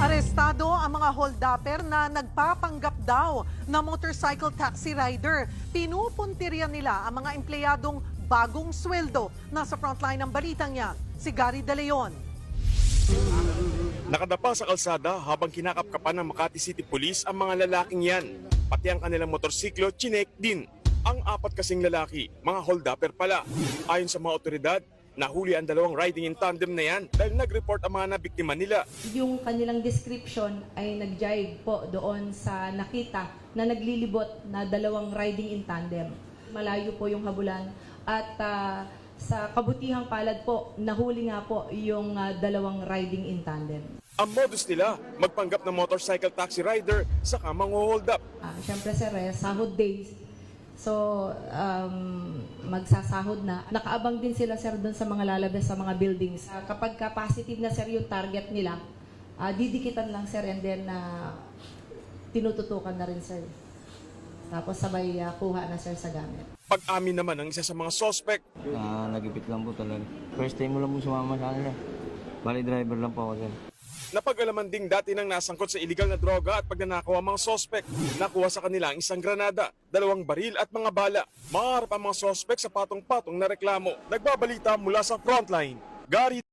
Arestado ang mga holdapper na nagpapanggap daw na motorcycle taxi rider. Pinupuntirya nila ang mga empleyadong bagong sweldo. Nasa frontline ng balitang yan, si Gary De Leon. Nakadapa sa kalsada habang kinakapkapan ng Makati City Police ang mga lalaking yan. Pati ang kanilang motorsiklo, chinek din. Ang apat kasing lalaki, mga holdapper pala. Ayon sa mga otoridad, nahuli ang dalawang riding in tandem na yan dahil nag-report ang mga nabiktima nila. Yung kanilang description ay nag-jive po doon sa nakita na naglilibot na dalawang riding in tandem. Malayo po yung habulan at ah, sa kabutihang palad po, nahuli nga po yung ah, dalawang riding in tandem. Ang modus nila, magpanggap ng motorcycle taxi rider saka hold up. Ah, Siyempre sir, eh, sahod days. So, um, magsasahod na. Nakaabang din sila sir doon sa mga lalabas sa mga buildings. Ah, kapag ka positive na sir yung target nila, ah, didikitan lang sir and then ah, tinututukan na rin sir. Tapos sabay ah, kuha na sir sa gamit. Pag-amin naman ng isa sa mga suspect, Ah, nagipit lang po talaga. First time mo lang po sumama sa kanila. Bali driver lang po ako dyan. Napag-alaman ding dati nang nasangkot sa illegal na droga at pagnanakaw ang mga sospek. Nakuha sa kanila ang isang granada, dalawang baril at mga bala. Maharap ang mga sospek sa patong-patong na reklamo. Nagbabalita mula sa frontline. Gary